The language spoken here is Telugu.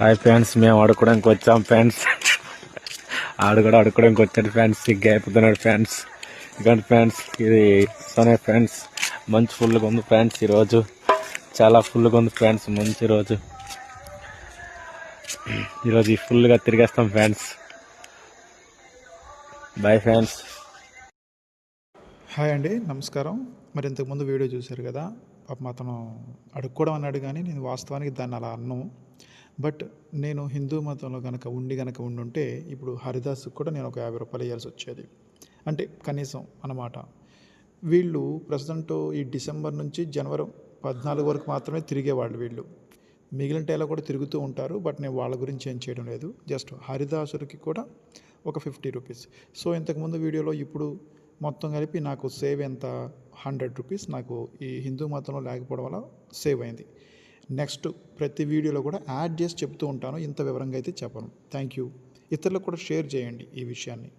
హాయ్ ఫ్రెండ్స్ మేము ఆడుకోవడానికి వచ్చాం ఫ్రెండ్స్. ఆడు కూడా ఆడుకోవడానికి వచ్చాడు ఫ్రెండ్స్ సిగ్గు అయిపోతున్నాడు ఫ్రెండ్స్. ఇకండి ఫ్రెండ్స్ ఇది సోనే ఫ్రెండ్స్. మంచి ఫుల్గా ఉంది ఫ్రెండ్స్ ఈరోజు. చాలా ఫుల్గా ఉంది ఫ్రెండ్స్ మంచి రోజు. ఈరోజు ఫుల్గా తిరిగేస్తాం ఫ్రెండ్స్. Bye friends. హాయ్ అండి నమస్కారం. మరి ఇంతకుముందు వీడియో చూశారు కదా పాపం అతను అడుక్కోవడం అన్నాడు కానీ నేను వాస్తవానికి దాన్ని అలా అన్ను. బట్ నేను హిందూ మతంలో కనుక ఉండి కనుక ఉండుంటే ఇప్పుడు హరిదాస్కి కూడా నేను ఒక యాభై రూపాయలు ఇవ్వాల్సి వచ్చేది. అంటే కనీసం అన్నమాట. వీళ్ళు ప్రజెంట్ ఈ డిసెంబర్ నుంచి జనవరి పద్నాలుగు వరకు మాత్రమే తిరిగేవాళ్ళు వీళ్ళు. మిగిలిన టైంలో కూడా తిరుగుతూ ఉంటారు బట్ నేను వాళ్ళ గురించి ఏం చేయడం లేదు. జస్ట్ హరిదాసులకి కూడా ఒక ఫిఫ్టీ రూపీస్. సో ఇంతకుముందు వీడియోలో ఇప్పుడు మొత్తం కలిపి నాకు సేవ్ ఎంత? హండ్రెడ్ రూపీస్ నాకు ఈ హిందూ మతంలో లేకపోవడం వల్ల సేవ్ అయింది. నెక్స్ట్ ప్రతి వీడియోలో కూడా యాడ్ చేసి చెప్తూ ఉంటాను. ఇంత వివరంగా అయితే చెప్పను. Thank you. ఇతరులకు కూడా షేర్ చేయండి ఈ విషయాన్ని.